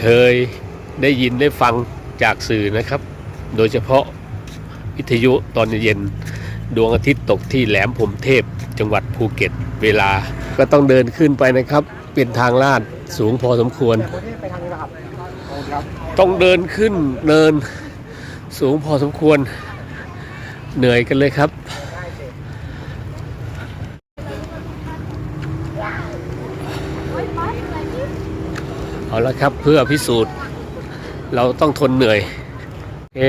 เคยได้ยินได้ฟังจากสื่อนะครับ โดยเฉพาะวิทยุตอนเย็นดวงอาทิตย์ตกที่แหลมพรหมเทพจังหวัดภูเก็ตเวลา ก็ต้องเดินขึ้นไปนะครับ เป็นทางลาดสูงพอสมควรไปทางนี้ครับครับต้องเดินขึ้นเนินสูงพอสมควร เหนื่อยกันเลยครับ เอาละครับเพื่อพิสูจน์ เราต้องทนเหนื่อย เอ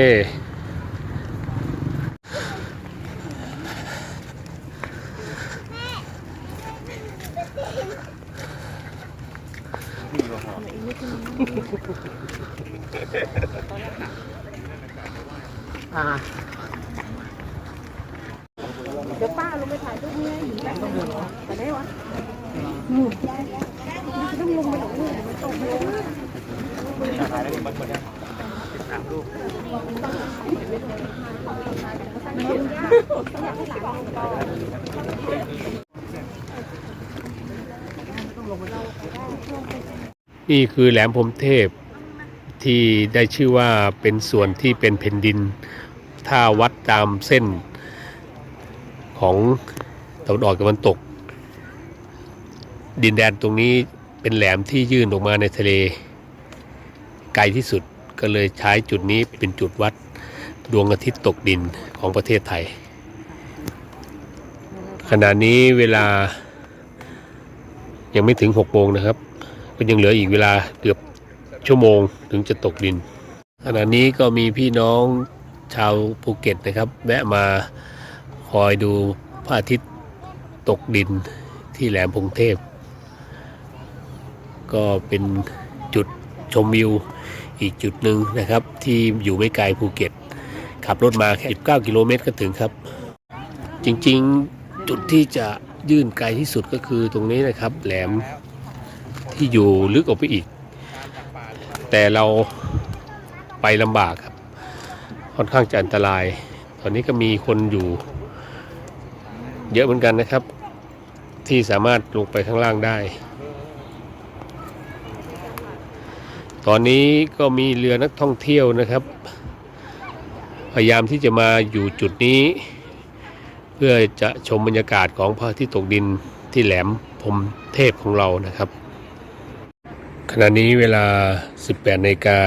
อ่าเดี๋ยวป้าลงไปถ่ายรูปนี้ให้หญิงแบบนึงไปได้วะอืม ต้องลงไปหรอกเนี่ยมันตกเลยนี่คือแหลมพรมเทพที่ได้ชื่อว่าเป็นส่วนที่เป็นแผ่นดิน ถ้าวัดตามเส้นของตะวันออกตะวันตก ดินแดนตรงนี้เป็นแหลมที่ยื่นออกมาในทะเล ไกลที่สุดก็เลยใช้จุดนี้เป็นจุดวัดดวงอาทิตย์ตกดินของประเทศไทย ขณะนี้เวลายังไม่ถึง6โมงนะครับ ก็ยังเหลืออีกเวลาเกือบชั่วโมงถึงจะตกดิน ขณะนี้ก็มีพี่น้องชาวภูเก็ตนะครับ แวะมาคอยดูพระอาทิตย์ตกดินที่แหลมพงเทพ ก็เป็นจุดชมวิวอีกจุดหนึ่งนะครับ ที่อยู่ไม่ไกลภูเก็ต ขับรถมาแค่19กิโลเมตรก็ถึงครับ จริงๆจุดที่จะยื่นไกลที่สุดก็คือตรงนี้นะครับ แหลมที่อยู่ลึกออกไปอีก แต่เราไปลำบากครับ ค่อนข้างจะอันตราย ตอนนี้ก็มีคนอยู่ เยอะเหมือนกันนะครับ ที่สามารถลงไปข้างล่างได้ ตอนนี้ก็มีเรือนักท่องเที่ยวนะครับ พยายามที่จะมาอยู่จุดนี้ เพื่อจะชมบรรยากาศของพระทิตย์ตกดินที่แหลมพรมเทพของเรานะครับ ขณะนี้เวลา 18นาฬิกา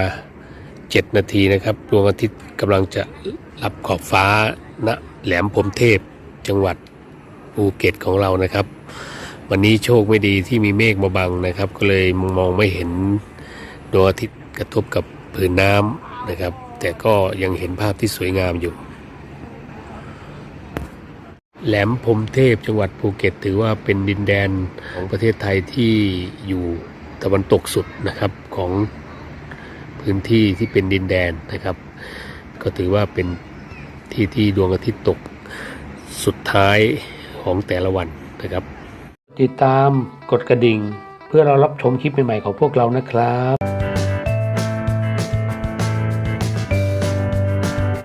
7นาทีนะครับดวงอาทิตย์กำลังจะรับขอบฟ้าณแหลมพรมเทพจังหวัดภูเก็ตของเรานะครับ วันนี้โชคไม่ดีที่มีเมฆมาบังนะครับ ก็เลยมองไม่เห็น ดวงอาทิตย์กระทบกับผืนน้ำนะครับ แต่ก็ยังเห็นภาพที่สวยงามอยู่ แหลมพรมเทพจังหวัดภูเก็ต ถือว่าเป็นดินแดนของประเทศไทยที่อยู่ตะวันตกสุดนะครับของพื้นที่ที่เป็นดินแดนนะครับ ก็ถือว่าเป็นที่ที่ดวงอาทิตย์ตกสุดท้ายของแต่ละวันนะครับ ติดตามกดกระดิ่ง เพื่อเรารับชมคลิปใหม่ๆของพวกเรานะครับ